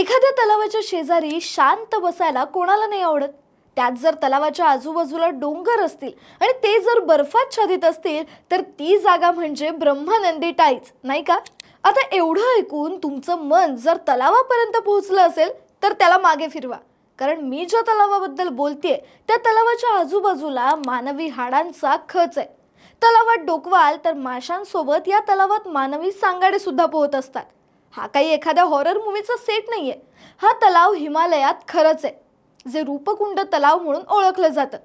एखाद्या तलावाच्या शेजारी शांत बसायला कोणाला नाही आवडत? त्यात जर तलावाच्या आजूबाजूला डोंगर असतील आणि ते जर बर्फाच्छादित असतील तर ती जागा म्हणजे ब्रह्मानंदी टाईच नाही का? आता एवढं ऐकून तुमचं मन जर तलावापर्यंत पोहोचलं असेल तर त्याला मागे फिरवा. कारण मी ज्या तलावाबद्दल बोलतेय त्या तलावाच्या आजूबाजूला मानवी हाडांचा खच आहे. तलावात डोकवाल तर माशांसोबत या तलावात मानवी सांगाडे सुद्धा पोहत असतात. हा काही एखाद्या हॉरर मूवीचा सेट नाही आहे हा तलाव हिमालयात खरंच आहे. जे रूपकुंड तलाव म्हणून ओळखलं जातं.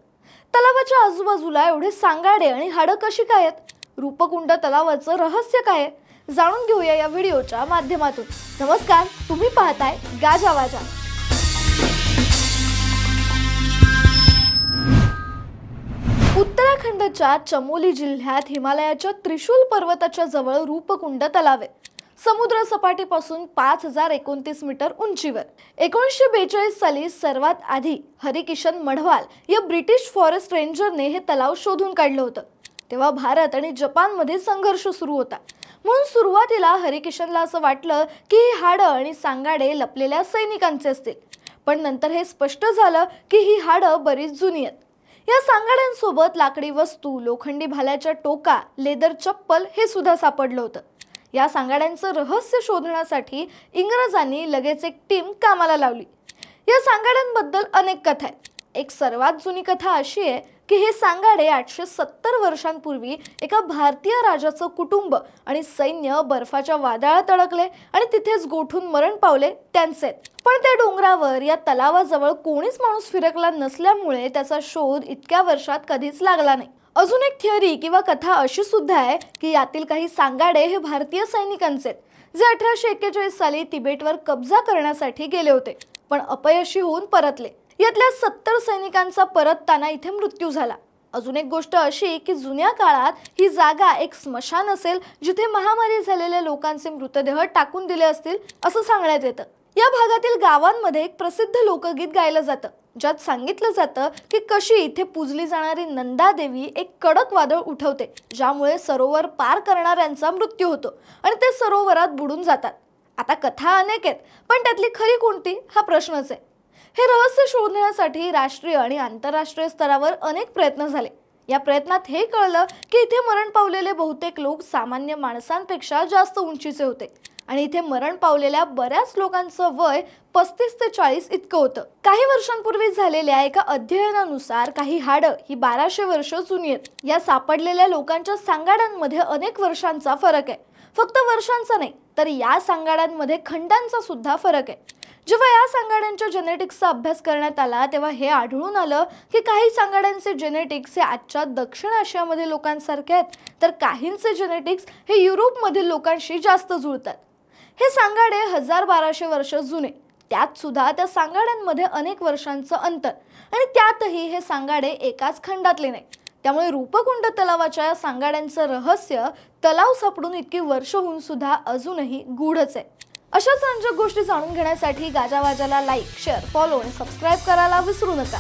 तलावाच्या आजूबाजूला एवढे सांगाडे आणि हाडं कशी काय आहेत? रूपकुंड तलावाचं रहस्य काय आहे? जाणून घेऊया या व्हिडिओच्या माध्यमातून. नमस्कार तुम्ही पाहताय गाजावाजा उत्तराखंडच्या चमोली जिल्ह्यात हिमालयाच्या त्रिशूल पर्वताच्या जवळ रूपकुंड तलाव आहे. समुद्र सपाटीपासून पाच हजार एकोणतीस मीटर उंचीवर. एकोणीसशे बेचाळीस साली सर्वात आधी हरिकिशन मढवाल या ब्रिटिश फॉरेस्ट रेंजरने हे तलाव शोधून काढलं होतं. तेव्हा भारत आणि जपानमध्ये संघर्ष सुरू होता. म्हणून सुरुवातीला हरिकिशनला असं वाटलं की ही हाडं आणि सांगाडे लपलेल्या सैनिकांचे असतील. पण नंतर हे स्पष्ट झालं की ही हाडं बरीच जुनी आहेत. या सांगाड्यांसोबत लाकडी वस्तू लोखंडी भाल्याच्या टोका लेदर चप्पल हे सुद्धा सापडलं होतं. या सांगाड्यांचं रहस्य शोधण्यासाठी इंग्रजांनी लगेच एक टीम कामाला लावली. या सांगाड्यांबद्दल अनेक कथा आहेत. एक सर्वात जुनी कथा अशी आहे की हे सांगाडे आठशे सत्तर वर्षांपूर्वी एका भारतीय राजाचं कुटुंब आणि सैन्य बर्फाच्या वादळात अडकले आणि तिथेच गोठून मरण पावले त्यांचे. पण त्या डोंगरावर या तलावाजवळ कोणीच माणूस फिरकला नसल्यामुळे त्याचा शोध इतक्या वर्षात कधीच लागला नाही. अजून एक थिअरी किंवा कथा अशी सुद्धा आहे की यातील काही सांगाडे हे भारतीय सैनिकांचे आहेत. जे अठराशे एक्केचाळीस साली तिबेटवर कब्जा करण्यासाठी गेले होते पण अपयशी होऊन परतले. यातल्या सत्तर सैनिकांचा परतताना इथे मृत्यू झाला. अजून एक गोष्ट अशी की जुन्या काळात ही जागा एक स्मशान असेल जिथे महामारी झालेल्या लोकांचे मृतदेह टाकून दिले असतील असं सांगण्यात येतं. या भागातील गावांमध्ये एक प्रसिद्ध लोकगीत गायलं जातं. ज्यात सांगितलं जातं की कशी इथे पूजली जाणारी नंदा देवी एक कडक वादळ उठवते ज्यामुळे सरोवर पार करणाऱ्यांचा मृत्यू होतो आणि ते सरोवरात बुडून जातात. आता कथा अनेक आहेत पण त्यातली खरी कोणती? हा प्रश्नच आहे. हे रहस्य शोधण्यासाठी राष्ट्रीय आणि आंतरराष्ट्रीय स्तरावर अनेक प्रयत्न झाले. या प्रयत्नात हे कळलं की इथे मरण पावलेले बहुतेक लोक सामान्य माणसांपेक्षा जास्त उंचीचे होते. आणि इथे मरण पावलेल्या बऱ्याच लोकांचं वय पस्तीस ते चाळीस इतकं होतं. काही वर्षांपूर्वी झालेल्या एका अध्ययनानुसार काही हाडं ही बाराशे वर्ष जुनी आहेत. या सापडलेल्या लोकांच्या सांगाड्यांमध्ये अनेक वर्षांचा फरक आहे. फक्त वर्षांचा नाही तर या सांगाड्यांमध्ये खंडांचा सुद्धा फरक आहे. जेव्हा या सांगाड्यांच्या जेनेटिक्सचा अभ्यास करण्यात आला तेव्हा हे आढळून आलं की काही सांगाड्यांचे जेनेटिक्स हे आजच्या दक्षिण आशियामधील लोकांसारखे आहेत तर काहींचे जेनेटिक्स हे युरोपमधील लोकांशी जास्त जुळतात. हे सांगाडे हजार बाराशे वर्ष जुने. त्यात सुद्धा त्या सांगाड्यांमध्ये अनेक वर्षांचं अंतर आणि त्यातही हे सांगाडे एकाच खंडातले नाही. त्यामुळे रूपकुंड तलावाच्या या सांगाड्यांचं रहस्य तलाव सापडून इतकी वर्ष होऊन सुद्धा अजूनही गूढच आहे. अशाच रंजक गोष्टी जाणून घेण्यासाठी गाजावाजाला लाईक शेअर फॉलो आणि सबस्क्राईब करायला विसरू नका.